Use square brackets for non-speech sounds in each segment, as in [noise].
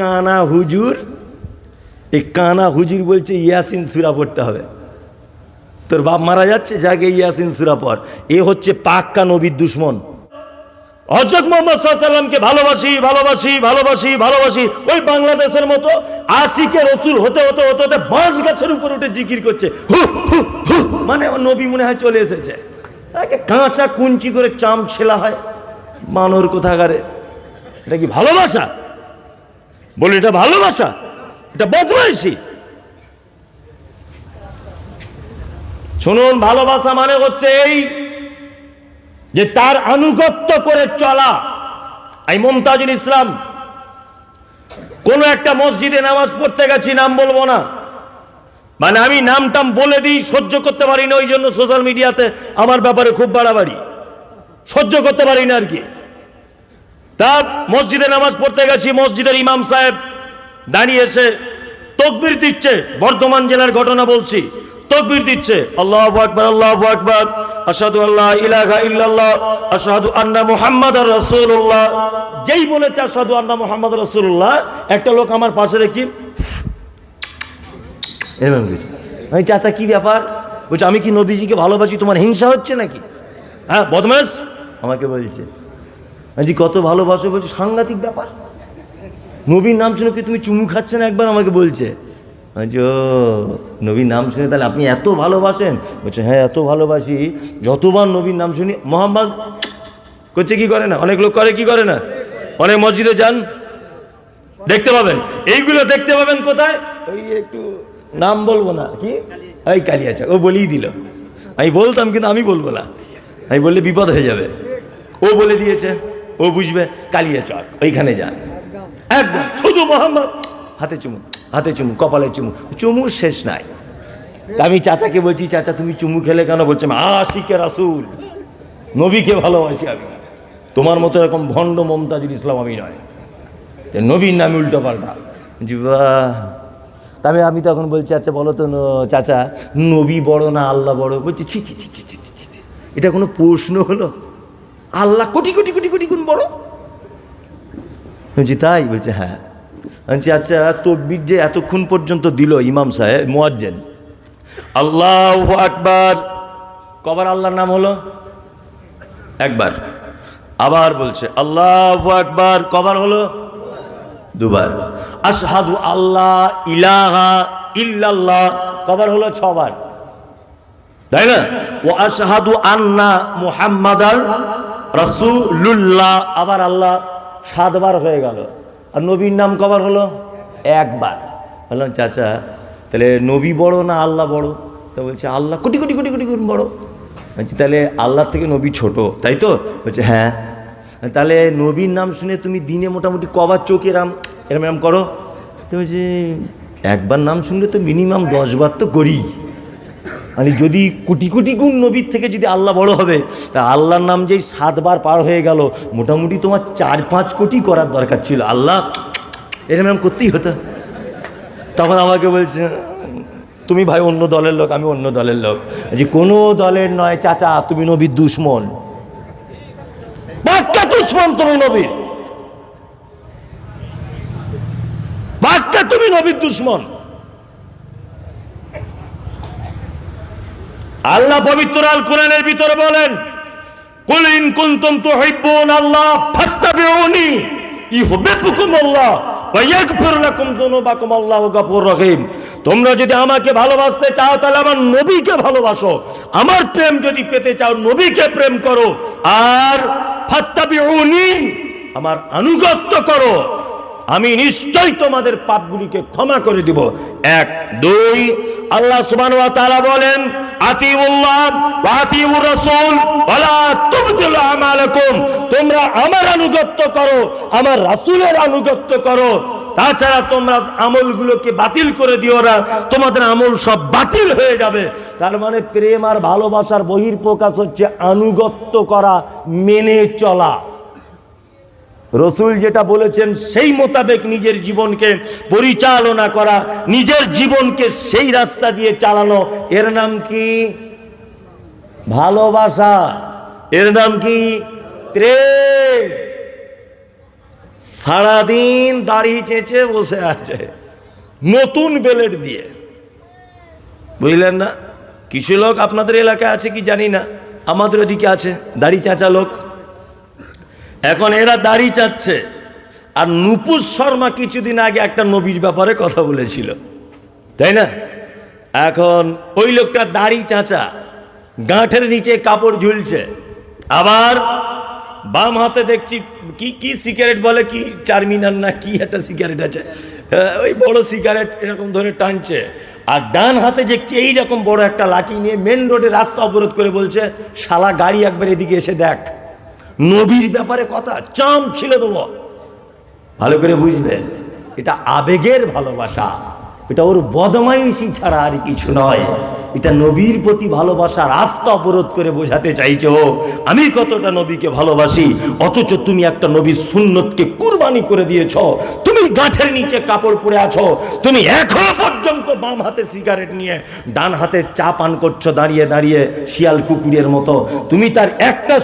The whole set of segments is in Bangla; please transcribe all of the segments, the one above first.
কানা হুজুর, এই কানা হুজুর বলছে, ইয়াসিন সুরা পড়তে হবে। তোর বাপ মারা যাচ্ছে, যাকে ইয়াসিন সুরা পর এ হচ্ছে পাক্কা নবীর দুশ্মন। হজরত মোহাম্মদ সাল্লামকে ভালোবাসি ভালোবাসি ভালোবাসি ভালোবাসি। ওই বাংলাদেশের মতো আশিকে রসুল হতে হতে হতে হতে বাঁশ গাছের উপর উঠে জিকির করছে। হু হু হু মানে নবী মনে হয় চলে এসেছে। তাকে কাঁচা কুঞ্চি করে চাম ছেলা হয়। বানর কোথাকারে? এটা কি ভালোবাসা? বলি, এটা ভালোবাসা? এটা বদমাইশি। শুনুন, ভালোবাসা মানে হচ্ছে এই যে তার আনুগত্য করে চলা। এই মমতাজুল ইসলাম, কোন একটা মসজিদে নামাজ পড়তে গেছি, নাম বলব না। মানে আমি নাম টাম বলে দিই, সহ্য করতে পারি না ওই জন্য সোশ্যাল মিডিয়াতে আমার ব্যাপারে খুব বাড়াবাড়ি। সহ্য করতে পারি না আর কি। তা মসজিদে নামাজ পড়তে গেছি, মসজিদের ইমাম সাহেব দাঁড়িয়েছে, তকবির দিচ্ছে, বর্ধমান জেলার ঘটনা বলছি, তকবির দিচ্ছে, আল্লাহ আকবর আল্লাহ আকবর আসাদু আল্লাহ ইলাহা ইল্লাল্লাহ আসাদু আন্না মুহাম্মদ রাসূলুল্লাহ, যেই বলেছে আসাদু আন্না মুহাম্মদ রাসূলুল্লাহ, একটা লোক আমার পাশে দেখি, এরকম আমি চাচা, কি ব্যাপার? বলছে, আমি কি নবীজিকে ভালোবাসি, তোমার হিংসা হচ্ছে নাকি? হ্যাঁ বদমাস আমাকে বলছে আমি কত ভালোবাসো বলছি, সাংঘাতিক ব্যাপার। নবীর নাম শুনে কি তুমি চুমু খাচ্ছে না একবার আমাকে বলছে? ও, নবীর নাম শুনে তাহলে আপনি এত ভালোবাসেন? বলছে হ্যাঁ এত ভালোবাসি, যতবার নবীর নাম শুনি, মোহাম্মদ করছে কি করে না? অনেক লোক করে, কি করে না? অনেক মসজিদে যান, দেখতে পাবেন। এইগুলো দেখতে পাবেন কোথায়? ওই একটু নাম বলব না, কি? এই কালিয়াচক, ও বলেই দিল। আমি বলতাম, কিন্তু আমি বলব না। আমি বললে বিপদ হয়ে যাবে। ও বলে দিয়েছে। ও বুঝবে কালিয়াচক ওইখানে যান। একদম। শুধু মোহাম্মদ। হাতে চুমু হাতে চুমু কপালে চুমু। চুমু শেষ নাই। তা আমি চাচাকে বলছি চাচা তুমি চুমু খেলে কেন? বলছে আমি আশিকে রাসুল। নবীকে ভালোবাসি আমি। তোমার মতো এরকম ভণ্ড মমতাজুল ইসলাম আমি নয়। নবীর নামে উল্টো পাল্টা। জি বাহ। তবে আমি তখন বলছি আচ্ছা বলো তো চাচা নবী বড় না আল্লাহ বড়? বলছি ছি ছি ছি ছি ছি ছি। এটা কোনো প্রশ্ন হলো? আল্লাহ কোটি কোটি বলছি তাই বলছে হ্যাঁ। বলছি আচ্ছা তকবির যে এতক্ষণ পর্যন্ত দিল ইমাম সাহেব, মোয়াজ্জেন। আল্লাহ আকবার। কবার আল্লাহর নাম হলো? একবার। আবার বলছে, আল্লাহ আকবার। কবার হলো? দুবার। আশহাদু আল্লাহ ইলাহা ইল্লাল্লাহ। কবার হলো? ছবার। তাই না? ও আশহাদু আন্না মুহাম্মাদার রাসূলুল্লাহ। আবার আল্লাহ সাতবার হয়ে গেল। আর নবীর নাম কবার হলো? একবার। বললাম, চাচা, তাহলে নবী বড় না আল্লাহ বড়? তো বলছে, আল্লাহ, কোটি কোটি কোটি কোটি গুণ বড়। বলছি, তাহলে আল্লাহর থেকে নবী ছোট, তাই তো? বলছে হ্যাঁ। তাহলে নবীর নাম শুনে তুমি দিনে মোটামুটি কবার চোখ এরাম, এরম এরম করো? তো বলছি, একবার নাম শুনলে তো মিনিমাম দশবার তো করি। মানে যদি কোটি কোটি গুণ নবীর থেকে যদি আল্লাহ বড় হবে, তা আল্লাহর নাম যেই সাতবার পার হয়ে গেল, মোটামুটি তোমার চার পাঁচ কোটি করার দরকার ছিল। আল্লাহ এরম করতেই হতো। তখন আমাকে বলছে, তুমি ভাই অন্য দলের লোক, আমি অন্য দলের লোক। যে কোনো দলের নয়, চাচা, তুমি নবীর দুশ্মন। বাক্কা দুশ্মন তুমি নবীর। বাক্কা তুমি নবীর দুশ্মন। আল্লাহ পবিত্র আল কোরআনের ভিতরে বলেন, কুল ইন কুনতুম তুহিব্বুন আল্লাহ ফাত্তাবিউনি, ইউহিব্বুকুম আল্লাহ ওয়া ইয়াগফির লাকুম যুনুবাকুম, আল্লাহু গফুর রহিম। তোমরা যদি আমাকে ভালোবাসতে চাও, তাহলে আমার নবীকে ভালোবাসো। আমার প্রেম যদি পেতে চাও, নবীকে প্রেম করো। আর ফাত্তাবিউনি, আমার আনুগত্য করো। আমি নিশ্চয় তোমাদের পাপগুলিকে ক্ষমা করে দিব। এক, দুই, আল্লাহ সুবহান ওয়া বলেন তোমরা আমার আনুগত্য করো, আমার রাসূলের আনুগত্য করো। তাছাড়া তোমরা আমলগুলোকে বাতিল করে দিও না, তোমাদের আমল সব বাতিল হয়ে যাবে। তার মানে প্রেম আর ভালোবাসার বহির্প্রকাশ হচ্ছে আনুগত্য করা, মেনে চলা। রসুল যেটা বলেছেন, সেই মোতাবেক নিজের জীবনকে পরিচালনা করা, নিজের জীবনকে সেই রাস্তা দিয়ে চালানো। এর নাম কি? ভালোবাসা। এর নাম কি? সারাদিন দাড়ি চেঁচে বসে আছে, নতুন বেলেট দিয়ে। বুঝলেন না? কিছু লোক আপনাদের এলাকায় আছে কি জানি না? আমাদের ওদিকে আছে, দাড়ি চাচা লোক। এখন এরা দাড়ি চাচ্ছে। আর নুপুর শর্মা কিছুদিন আগে একটা নবীর ব্যাপারে কথা বলেছিল। তাই না? এখন ওই লোকটা দাড়ি চাচা, গাঁঠের নিচে কাপড় ঝুলছে। আবার বাম হাতে দেখছি কি কি সিগারেট বলে, কি টার্মিনাল না কি একটা সিগারেট আছে। ওই বড় সিগারেট এরকম ধরে টানছে। আর ডান হাতে দেখছি এইরকম বড় একটা লাঠি নিয়ে মেন রোডে রাস্তা অবরোধ করে বলছে, শালা গাড়ি একবার এদিকে এসে দেখ। নবীর ব্যাপারে কথা, চাম ছিলে দেবো। ভালো করে বুঝবেন, এটা আবেগের ভালোবাসা। এটা ওর বদমাইশি ছাড়া আর কিছু নয়। এটা নবীর প্রতি ভালোবাসা রাস্তা অবরোধ করে বোঝাতে চাইছো। আমি কতটা নবীকে ভালোবাসি, অথচ তুমি একটা নবীর সুন্নতকে কুরবানি করে দিয়েছ। তুমি গাঁঠের নিচে কাপড় পরে আছো। তুমি এখনও পর্যন্ত বাম হাতে সিগারেট নিয়ে ডান হাতে চা পান করছ, দাঁড়িয়ে দাঁড়িয়ে শিয়াল কুকুরের মতো। তুমি তার একটা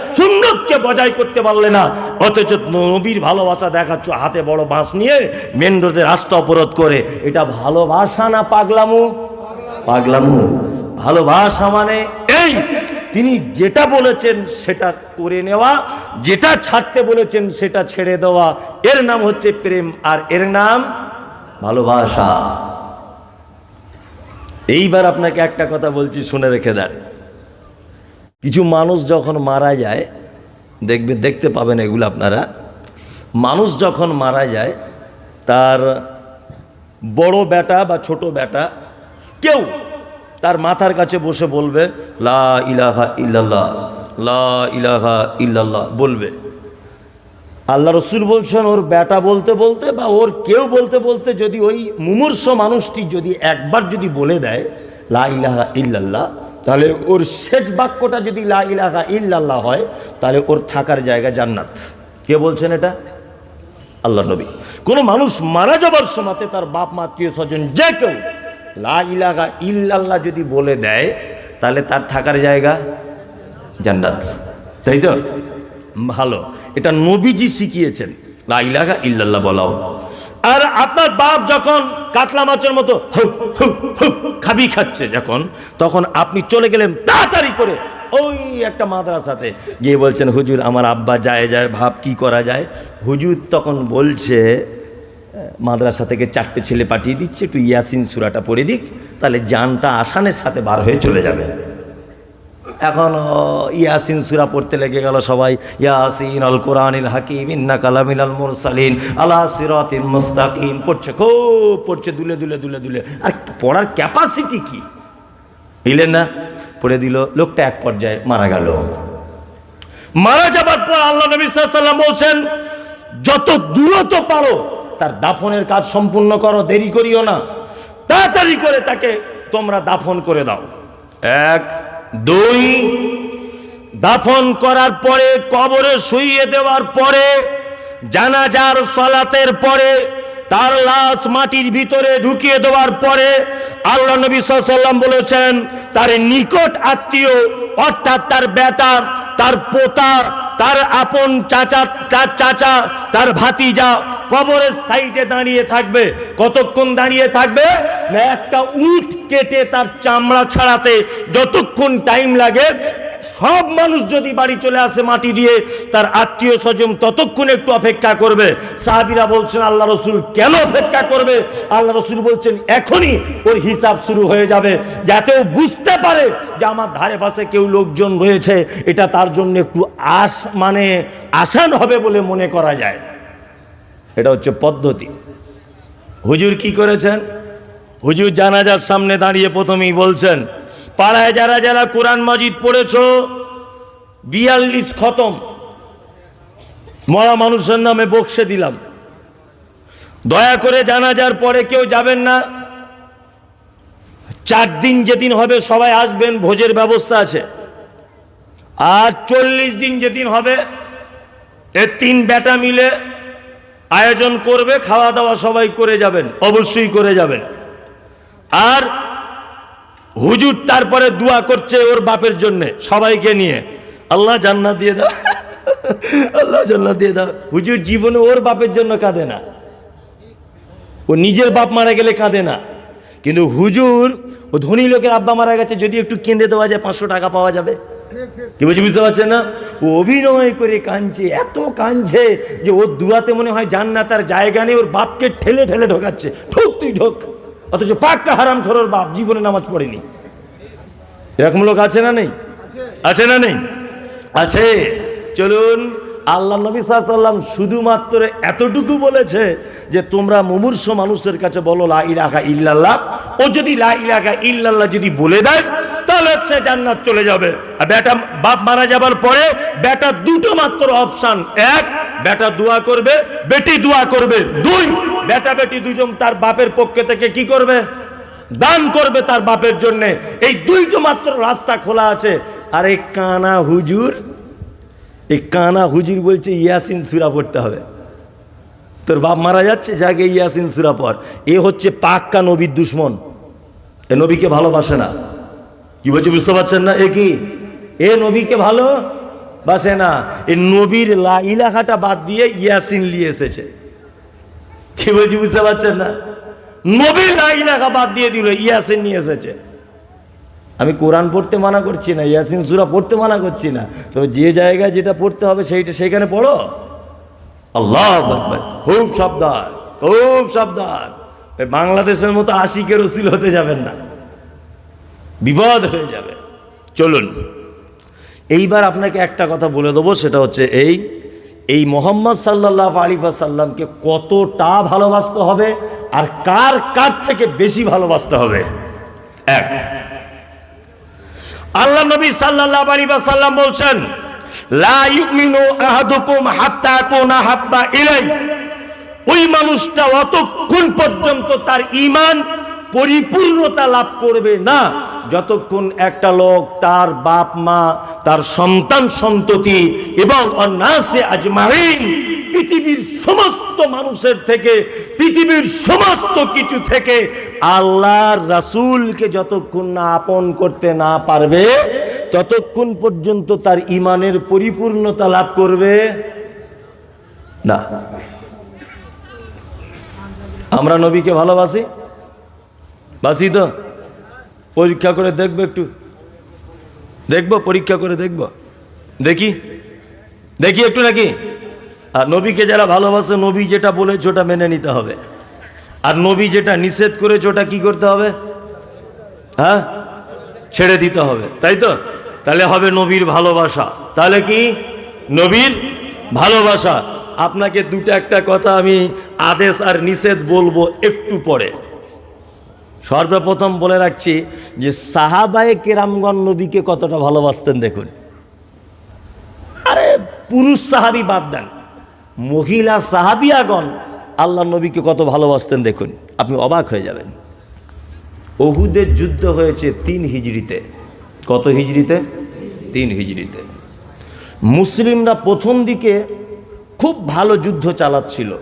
সুন্নতকে বজায় করতে পারলে না। অথচ নবীর ভালোবাসা দেখাচ্ছ, হাতে বড় বাঁশ নিয়ে মেন রোডে রাস্তা অবরোধ করে। এটা ভালোবাসা না পাগলামু? পাগলামু। ভালোবাসা মানে এই, তিনি যেটা বলেছেন সেটা করে নেওয়া, যেটা ছাড়তে বলেছেন সেটা ছেড়ে দেওয়া। এর নাম হচ্ছে প্রেম, আর এর নাম ভালোবাসা। এইবার আপনাকে একটা কথা বলছি, শুনে রেখে দেন। কিছু মানুষ যখন মারা যায় দেখবে, দেখতে পাবেন এগুলো আপনারা। মানুষ যখন মারা যায়, তার বড় বেটা বা ছোট বেটা কেউ তার মাথার কাছে বসে বলবে, লা ইলাহা ইল্লাল্লাহ, লা ইলাহা ইল্লাল্লাহ বলবে। আল্লাহ রসুল বলছেন, ওর বেটা বলতে বলতে বা ওর কেউ বলতে বলতে যদি ওই মুমূর্ষ মানুষটি যদি একবার যদি বলে দেয়, লা ইলাহা ইল্লাল্লাহ তাহলে ওর শেষ বাক্যটা যদি লা ইলাহা ইল্লাল্লাহ হয়, তাহলে ওর থাকার জায়গা জান্নাত। কে বলছেন এটা? আল্লাহ নবী। কোনো মানুষ মারা যাবার সময়তে তার বাপ, মা, আত্মীয় স্বজন, যে কেউ লা ইলাহা ইল্লাল্লাহ যদি বলে দেয়, তাহলে তার থাকার জায়গা জান্নাত। তাই তো? ভালো। এটা নবীজি শিখিয়েছেন। লা ইলাহা ইল্লাল্লাহ বলাও। আর আপনার বাপ যখন কাতলা মাছের মতো খাবি খাচ্ছে যখন, তখন আপনি চলে গেলেন তাড়াতাড়ি করে ওই একটা মাদ্রাসাতে। গিয়ে বলছেন, হুজুর, আমার আব্বা যায় যায়, ভাব কি করা যায়? হুজুর তখন বলছে, মাদ্রাসা থেকে চারটে ছেলে পাঠিয়ে দিচ্ছে, একটু ইয়াসিন সুরাটা পড়ে দিক, তাহলে জানটা আসানের সাথে বার হয়ে চলে যাবে। এখন ইয়াসিন সুরা পড়তে লেগে গেল সবাই। ইয়াসিন আল কোরআনিল হাকিম, ইন্না কালামিল আল মুরসালিন, আলা সিরাতিল মুস্তাকিম। পড়ছে খুব, পড়ছে দুলে দুলে দুলে দুলে। আর পড়ার ক্যাপাসিটি কি? বুঝলেন না? পড়ে দিল, লোকটা এক পর্যায়ে মারা গেল। মারা যাবার পর আল্লাহ নবী সাল্লাম বলছেন, যত দ্রুত পারো, তার দাফনের কাজ সম্পূর্ণ করো, দেরি করিও না। তাড়াতাড়ি করে তাকে তোমরা দাফন করে দাও। এক দুই, দাফন করার পরে, কবরে শুইয়ে দেওয়ার পরে, জানাজার সলাতের পরে, তার লাশ মাটির ভিতরে ঢুকিয়ে দেওয়ার পরে, আল্লাহ নবী সাল্লাম বলেছেন, তার নিকট আত্মীয়, অর্থাৎ তার বেটা তার পোতা, তার আপন চাচা, তার চাচা, তার ভাতি যা কবরের সাইডে দাঁড়িয়ে থাকবে। কতক্ষণ দাঁড়িয়ে থাকবে? না, একটা উট কেটে তার চামড়া ছাড়াতে যতক্ষণ টাইম লাগে সব মানুষ যদি বাড়ি চলে আসে মাটি দিয়ে, তার আত্মীয় স্বজন ততক্ষণ একটু অপেক্ষা করবে। সাহাবিরা বলছেন, আল্লাহ রসুল কেন অপেক্ষা করবে? আল্লাহ রসুল বলছেন, এখনই ওর হিসাব শুরু হয়ে যাবে, যাতে ও বুঝতে পারে যে আমার ধারে পাশে কেউ লোকজন রয়েছে। এটা তার জন্য একটু আস মানে আসান হবে বলে মনে করা যায়। এটা হচ্ছে পদ্ধতি। হুজুর কি করেছেন? হুজুর জানাজার সামনে দাঁড়িয়ে প্রথমেই বলছেন পাড়ায় যারা যারা কোরআন মজিদ পড়েছ, বিয়াল্লিশ খতম। মরা মানুষের নামে বক্সে দিলাম। দয়া করে জানাজার পরে কেউ যাবেন না। চার দিন যেদিন হবে সবাই আসবেন, ভোজের ব্যবস্থা আছে। আর চল্লিশ দিন যেদিন হবে, এ তিন বেটা মিলে আয়োজন করবে, খাওয়া দাওয়া সবাই করে যাবেন, অবশ্যই করে যাবেন। আর হুজুর তারপরে দোয়া করছে ওর বাপের জন্য, সবাইকে নিয়ে। আল্লাহ জান্নাত দিয়ে দাও। আল্লাহ জান্নাত দিয়ে দাও। হুজুর জীবনে ওর বাপের জন্য কাঁদে না। ও নিজের বাপ মারা গেলে কাঁদে না। কিন্তু হুজুর, ও ধনী লোকের আব্বা মারা গেছে, যদি একটু কেঁদে দেওয়া যায়, পাঁচশো টাকা পাওয়া যাবে। কি বলছি বুঝতে পারছেন না? ও অভিনয় করে কাঁদছে, এত কাঁদছে যে ওর দুয়াতে মনে হয় জান্নাতার জায়গা নেই, ওর বাপকে ঠেলে ঠেলে ঢোকাচ্ছে। ঢোক তুই, ঢোক। অথচ পাক্কা হারাম খরোর বাপ জীবনে নামাজ পড়েনি। এরকম লোক আছে না নেই? আছে না নেই? আছে। চলুন, আল্লাহ নবী সাল্লাম শুধুমাত্র এতটুকু বলেছে যে তোমরা মুমূর্ষ মানুষের কাছে বলো, লা ইলাহা ইল্লাল্লাহ। ও যদি লা ইলাহা ইল্লাল্লাহ যদি বলে দেয়, তাহলে সে জান্নাত চলে যাবে। আর বেটা বাপ মারা যাবার পরে বেটা দুটো মাত্র অপশন, এক, বেটা দোয়া করবে, বেটি দোয়া করবে, দুই বেটা বেটি দুজন তার বাপের পক্ষে থেকে কি করবে? দান করবে তার বাপের জন্য। এই দুইটো মাত্র রাস্তা খোলা আছে। আর এই কানা হুজুর, এই কানা হুজুর বলছে ইয়াসিন সুরা পড়তে হবে। তোর বাপ মারা যাচ্ছে, যাকে ইয়াসিন সুরা পর এ হচ্ছে পাক্কা নবীর দুশ্মন। এ নবীকে ভালোবাসে না। কি বলছে বুঝতে পারছেন না? এ কি? এ নবীকে ভালো বাসে না। এ নবীর লা ইলাহাটা বাদ দিয়ে ইয়াসিন নিয়ে এসেছে। কি বলছি, বুঝতে পারছেন না? নবীর লা ইলাহা বাদ দিয়ে দিল, ইয়াসিন নিয়ে এসেছে। আমি কোরআন পড়তে মানা করছি না, ইয়াসিন সুরা পড়তে মানা করছি না। তবে যে জায়গায় যেটা পড়তে হবে সেইটা সেখানে পড়ো। আল্লাহ খুব সাবধান খুব সাবধান। বাংলাদেশের মতো আশিকের ওসিল হতে যাবেন না। বিপদ হয়ে যাবে। চলুন, এইবার আপনাকে একটা কথা বলে দেবো, সেটা হচ্ছে এই এই মোহাম্মদ সাল্লাহ আলিফা সাল্লামকে কতটা ভালোবাসতে হবে আর কার কার থেকে বেশি ভালোবাসতে হবে? এক। আল্লাহ নবী সাল্লাল্লাহু আলাইহি ওয়াসাল্লাম বলছেন ওই মানুষটা অতক্ষণ পর্যন্ত তার ইমান পরিপূর্ণতা লাভ করবে না। যতক্ষণ একটা লোক তার বাপ মা, তার সন্তান সন্ততি এবং অন্যাসে আজমাইন, পৃথিবীর সমস্ত মানুষের থেকে, পৃথিবীর সমস্ত কিছু থেকে আল্লাহর রাসূলকে যতক্ষণ না আপন করতে না পারবে, ততক্ষণ পর্যন্ত তার ইমানের পরিপূর্ণতা লাভ করবে না। আমরা নবীকে ভালোবাসি? বাসি তো? পরীক্ষা করে দেখব একটু। দেখব, পরীক্ষা করে দেখব। দেখি? দেখি একটু নাকি? আর নবীকে যারা ভালোবাসে, নবী যেটা বলেছে ওটা মেনে নিতে হবে। আর নবী যেটা নিষেধ করেছে, ওটা কি করতে হবে? হ্যাঁ? ছেড়ে দিতে হবে, তাই তো? তাহলে হবে নবীর ভালোবাসা। তাহলে কি? নবীর ভালোবাসা। আপনাকে দুটো একটা কথা আমি আদেশ আর নিষেধ বলব একটু পরে। সর্বপ্রথম বলে রাখছি যে সাহাবায়ে কেরামগণ নবীকে কতটা ভালোবাসতেন দেখুন। আরে পুরুষ সাহাবি বাদ দেন। মহিলা সাহাবিয়াগণ আল্লাহ নবীকে কত ভালোবাসতেন দেখুন। আপনি অবাক হয়ে যাবেন। অহুদের যুদ্ধ হয়েছে তিন হিজড়িতে। কত হিজড়িতে? তিন হিজড়িতে। মুসলিমরা প্রথম দিকে খুব ভালো যুদ্ধ চালাচ্ছিল।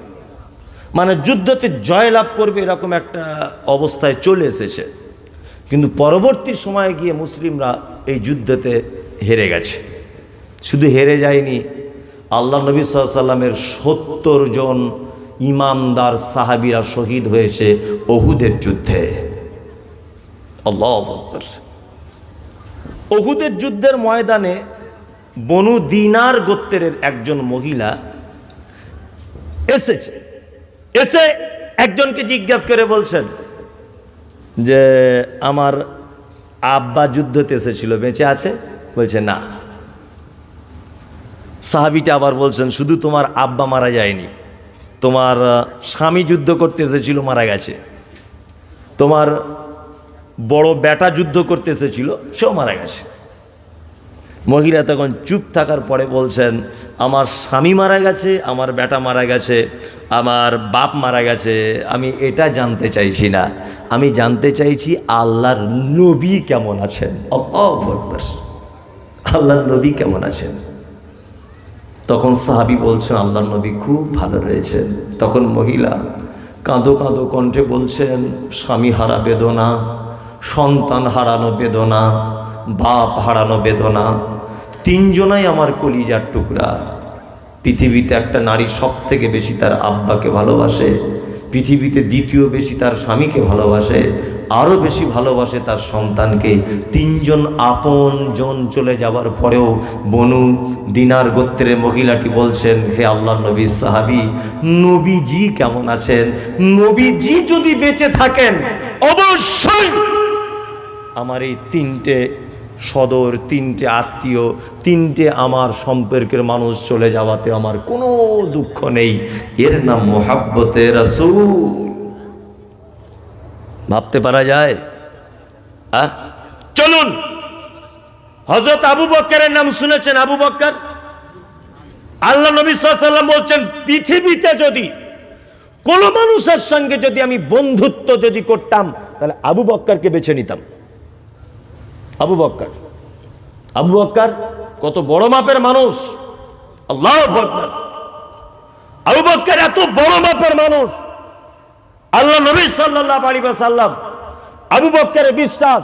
মানে যুদ্ধতে জয়লাভ করবে এরকম একটা অবস্থায় চলে এসেছে। কিন্তু পরবর্তী সময়ে গিয়ে মুসলিমরা এই যুদ্ধতে হেরে গেছে। শুধু হেরে যায়নি, আল্লাহ নবী সাল্লামের সত্তর জন ইমামদার সাহাবিরা শহীদ হয়েছে অহুদের যুদ্ধে। অহুদের যুদ্ধের ময়দানে বনু দিনার গোত্রের একজন মহিলা এসেছে। এসে একজনকে জিজ্ঞাসা করে বলছেন যে, আমার আব্বা যুদ্ধতে এসেছিল, বেঁচে আছে? বলছে, না। সাহাবিটা আবার বলছেন, শুধু তোমার আব্বা মারা যায়নি, তোমার স্বামী যুদ্ধ করতে এসেছিল, মারা গেছে। তোমার বড় বেটা যুদ্ধ করতে এসেছিল, সেও মারা গেছে। মহিলা তখন চুপ থাকার পরে বলছেন, আমার স্বামী মারা গেছে, আমার বেটা মারা গেছে, আমার বাপ মারা গেছে, আমি এটা জানতে চাইছি না। আমি জানতে চাইছি আল্লাহর নবী কেমন আছেন। আল্লাহর নবী কেমন আছেন? তখন সাহাবি বলছেন, আল্লাহর নবী খুব ভালো রয়েছেন। তখন মহিলা কাঁদো কাঁদো কণ্ঠে বলছেন, স্বামী হারা বেদনা, সন্তান হারানো বেদনা বাপ হারানো বেদনা। তিনজনাই আমার কলিজার টুকরা। পৃথিবীতে একটা নারী সব থেকে বেশি তার আব্বাকে ভালোবাসে, পৃথিবীতে দ্বিতীয় বেশি তার স্বামীকে ভালোবাসে, আরও বেশি ভালোবাসে তার সন্তানকে। তিনজন আপন জন চলে যাবার পরেও বনু দিনার গোত্রের মহিলাটি বলছেন, হে আল্লাহ নবী সাহাবি, নবীজি কেমন আছেন? নবীজি যদি বেঁচে থাকেন, অবশ্যই আমার এই তিনটে সদর, তিনটে আত্মীয়, তিনটে আমার সম্পর্কের মানুষ চলে যাওয়াতে আমার কোনো দুঃখ নেই। এর নাম মোহাব্বতে রসুল। ভাবতে পারা যায়? আহ? চলুন। হজরত আবু বক্কারের নাম শুনেছেন আবু বক্কর? আল্লাহ নবী সাল্লাম বলছেন, পৃথিবীতে যদি কোনো মানুষের সঙ্গে যদি আমি বন্ধুত্ব যদি করতাম, তাহলে আবু বক্কারকে বেছে নিতাম। আবু বক্কর। আবু বক্কর কত বড় মাপের মানুষ। আল্লাহ আবু বক্কর এত বড় মাপের মানুষ। আল্লাহ নবী সাল্লাল্লাহু আলাইহি ওয়াসাল্লাম আবু বক্করের বিশ্বাস,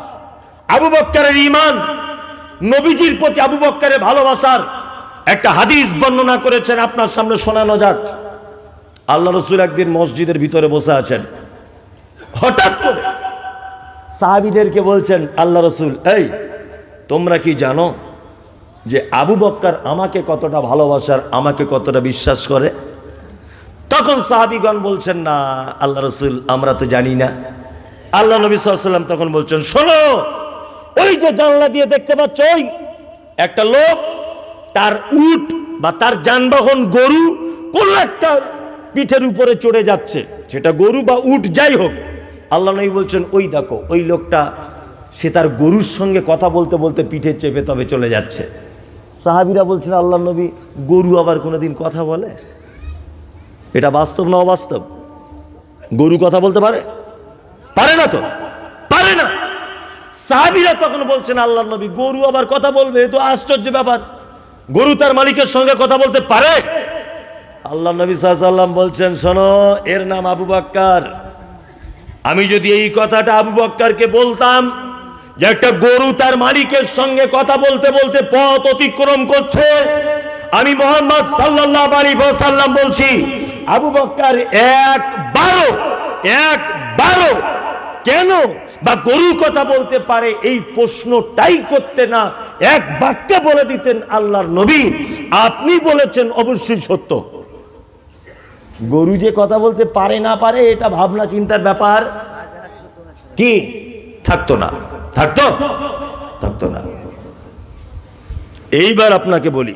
আবু বক্করের ঈমান, নবীজির প্রতি আবু বক্করের ভালোবাসার একটা হাদিস বর্ণনা করেছেন আপনার সামনে শোনানো যাক। আল্লাহ রসুল একদিন মসজিদের ভিতরে বসে আছেন। হঠাৎ করে সাহাবিদেরকে বলছেন, আল্লাহ রসুল, এই, তোমরা কি জানো যে আবু বক্কর আমাকে কতটা ভালোবাসার আমাকে কতটা বিশ্বাস করে? তখন সাহাবিগণ বলছেন, না, আল্লাহ রসুল, আমরা তো জানি না। আল্লাহ নবী সাল্লাম তখন বলছেন, শোনো, ওই যে জানলা দিয়ে দেখতে পাচ্ছ, ওই একটা লোক, তার উট বা তার যানবাহন গরু কোন একটা পিঠের উপরে চড়ে যাচ্ছে। সেটা গরু বা উট যাই হোক আল্লাহ নবী বলছেন, ওই দেখো, ওই লোকটা, সে তার গরুর সঙ্গে কথা বলতে বলতে পিঠে চেপে তবে চলে যাচ্ছে। সাহাবিরা বলছেন, আল্লাহ নবী, গরু আবার কোনোদিন কথা বলে? এটা বাস্তব না অবাস্তব? গরু কথা বলতে পারে? পারে না তো? পারে না। সাহাবিরা তখন বলছেন, আল্লাহ নবী, গরু আবার কথা বলবে, এ তো আশ্চর্য ব্যাপার। গরু তার মালিকের সঙ্গে কথা বলতে পারে? আল্লাহ নবী সাল্লাম বলছেন, শোনো, এর নাম আবু বাক্কার। আমি যদি এই কথাটা আবু বক্কারকে বলতাম যে একটা গরু তার মালিকের সঙ্গে কথা বলতে বলতে পথ অতিক্রম করছে, আমি মোহাম্মদ সাল্লাহ আলী সাল্লাম বলছি, আবু বক্কার, এক বারো এক বারো, কেন বা গরু কথা বলতে পারে এই প্রশ্নটাই করতে না, এক বাক্যে বলে দিতেন আল্লাহর নবী। আপনি বলেছেন অবশ্যই সত্য। গরু যে কথা বলতে পারে না পারে, এটা ভাবনা চিন্তার ব্যাপার। কি? থাকতো না। থাকতো? থাকতো না। এইবার আপনাকে বলি,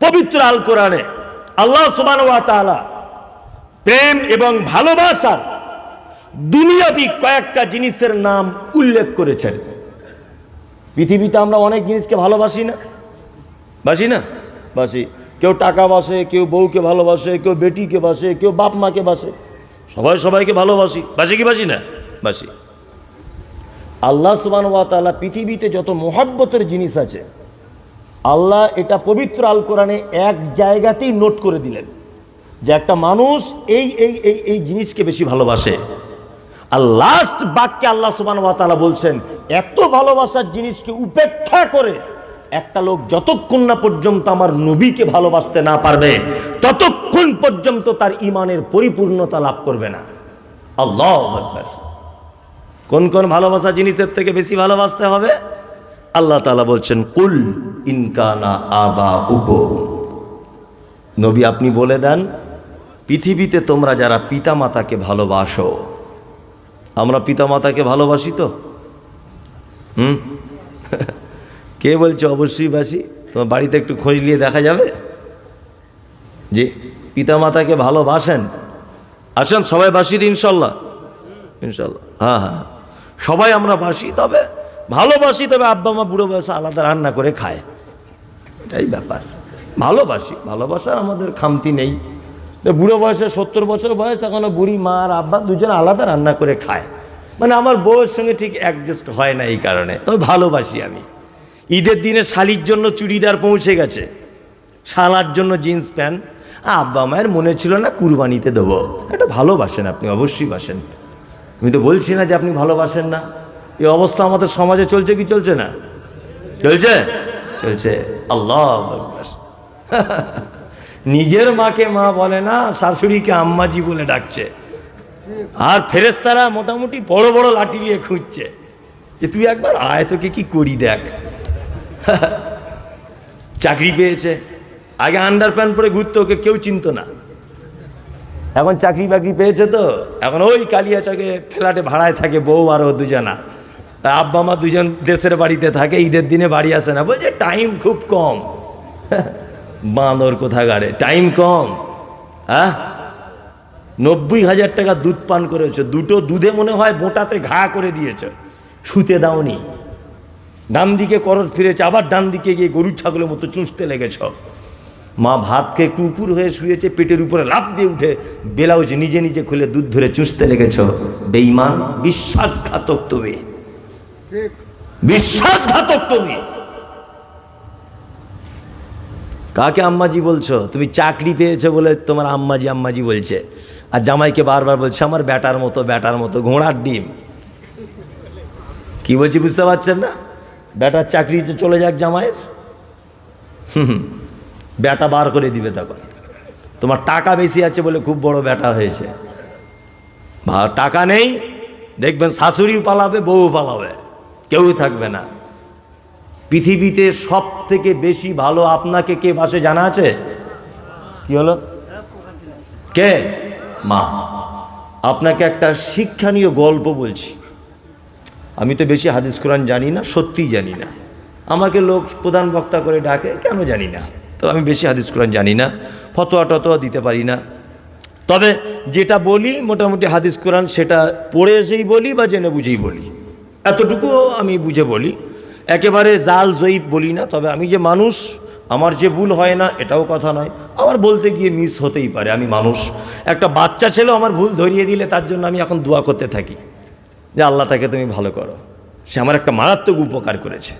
পবিত্র আল কোরআনে আল্লাহ সুবান প্রেম এবং ভালোবাসার দুনিয়াবি কয়েকটা জিনিসের নাম উল্লেখ করেছেন। পৃথিবীতে আমরা অনেক জিনিসকে ভালোবাসি না? বাসি না? বাসি। কেউ টাকা বাসে, কেউ বউকে ভালোবাসে, কেউ বেটিকে বাসে, কেউ বাপ মাকে বাসে। সবাই সবাইকে ভালোবাসি। বাসি কি বাসি না? বাসি। আল্লাহ সুবান তাআলা পৃথিবীতে যত মোহাব্বতের জিনিস আছে, আল্লাহ এটা পবিত্র আল কোরআনে এক জায়গাতেই নোট করে দিলেন যে একটা মানুষ এই এই এই এই জিনিসকে বেশি ভালোবাসে। আর লাস্ট বাক্যে আল্লাহ সুবান তাআলা বলছেন, এত ভালোবাসার জিনিসকে উপেক্ষা করে একটা লোক যতক্ষণ না পর্যন্ত আমার নবীকে ভালোবাসতে না পারবে, ততক্ষণ পর্যন্ত তার ইমানের পরিপূর্ণতা লাভ করবে না। আল্লাহ কোন কোন ভালোবাসা জিনিসের থেকে বেশি ভালোবাসতে হবে? আল্লাহ তালা বলছেন, কুল ইনকানা আবা উকো নবী আপনি বলে দেন, পৃথিবীতে তোমরা যারা পিতামাতাকে ভালোবাসো, আমরা পিতামাতাকে ভালোবাসি তো? হুম? কে বলছে অবশ্যই বাসি? তোমার বাড়িতে একটু খোঁজ নিয়ে দেখা যাবে? যে পিতামাতাকে ভালোবাসেন? আছেন সবাই বাসি ইনশাল্লাহ? ইনশাল্লাহ হ্যাঁ হ্যাঁ সবাই আমরা বাসি, তবে ভালোবাসি, তবে আব্বা মা বুড়ো বয়সে আলাদা রান্না করে খায়। এটাই ব্যাপার। ভালোবাসি, ভালোবাসার আমাদের খামতি নেই। বুড়ো বয়সে সত্তর বছর বয়স, এখনও বুড়ি, মা আর আব্বা দুজন আলাদা রান্না করে খায়। মানে আমার বউয়ের সঙ্গে ঠিক অ্যাডজাস্ট হয় না এই কারণে, তবে ভালোবাসি আমি। ঈদের দিনে শালির জন্য চুড়িদার পৌঁছে গেছে। শালার জন্য জিন্স প্যান্ট। আব্বা মায়ের মনে ছিল না কুরবানিতে দেবো। এটা ভালোবাসেন আপনি, অবশ্যই বাসেন। আমি তো বলছি না যে আপনি ভালোবাসেন না। এই অবস্থা আমাদের সমাজে চলছে কি চলছে না? চলছে? চলছে। আল্লাহ [laughs] নিজের মাকে মা বলে না, শাশুড়িকে আম্মাজি বলে ডাকছে। আর ফেরেস্তারা মোটামুটি বড় বড় লাঠি নিয়ে খুঁজছে। যে তুই একবার আয়, তোকে কি করি দেখ? [laughs] চাকরি পেয়েছে। আগে আন্ডার প্যান্ট পরে ঘুরতো, ওকে কেউ চিনতো না। এখন চাকরি বাকরি পেয়েছে তো, এখন ওই কালিয়াচকে ফ্ল্যাটে ভাড়ায় থাকে বউ আর ও দুজনা। আব্বা মা দুজন দেশের বাড়িতে থাকে, ঈদের দিনে বাড়ি আসে না। বলছে টাইম খুব কম। [laughs] বাঁদর কোথাকারে টাইম কম। হ্যাঁ নব্বই হাজার টাকা দুধ পান করেছ, দুটো দুধে মনে হয় বোটাতে ঘা করে দিয়েছ। শুতে দাওনি। ডান দিকে করত ফিরেছে, আবার ডান দিকে গিয়ে গরুর ছাগলের মতো চুষতে লেগেছ। মা ভাতকে একটু হয়ে শুয়েছে, পেটের উপরে লাফ দিয়ে উঠে বেলাউজ নিজে নিজে খুলে দুধ ধরে চুঁচতে লেগেছ। বেইমান বিশ্বাসঘাতক তুমি। বিশ্বাসঘাতক তুমি। কাকে আম্মাজি বলছো? তুমি চাকরি পেয়েছ বলে তোমার আম্মাজি আম্মাজি বলছে। আর জামাইকে বারবার বলছে, আমার ব্যাটার মতো ব্যাটার মতো, ঘোড়ার ডিম। কি বলছি বুঝতে পারছেন না? ব্যাটার চাকরি চলে যাক জামাইয়ের, হুম ব্যাটা বার করে দিবে তখন। তোমার টাকা বেশি আছে বলে খুব বড় বেটা হয়েছে। টাকা নেই, দেখবেন শাশুড়িও পালাবে বউ পালাবে, কেউই থাকবে না। পৃথিবীতে সব থেকে বেশি ভালো আপনাকে কে বাসে জানা আছে? কি হলো? কে? মা। আপনাকে একটা শিক্ষণীয় গল্প বলছি। আমি তো বেশি হাদিস কোরআন জানি না, সত্যিই জানি না। আমাকে লোক প্রধান বক্তা করে ডাকে, কেন জানি না? তো আমি বেশি হাদিস কোরআন জানি না, ফতোয়া টতোয়া দিতে পারি না। তবে যেটা বলি, মোটামুটি হাদিস কোরআন সেটা পড়ে এসেই বলি বা জেনে বুঝেই বলি। এতটুকু আমি বুঝে বলি। একেবারে জাল জয়ীব বলি না, তবে আমি যে মানুষ, আমার যে ভুল হয় না, এটাও কথা নয়। আমার বলতে গিয়ে মিস হতেই পারে, আমি মানুষ। একটা বাচ্চা ছেলেও আমার ভুল ধরিয়ে দিলে তার জন্য আমি এখন দোয়া করতে থাকি। যে আল্লাহ তাকে তুমি ভালো করো। সে আমার একটা মারাত্মক উপকার করেছে।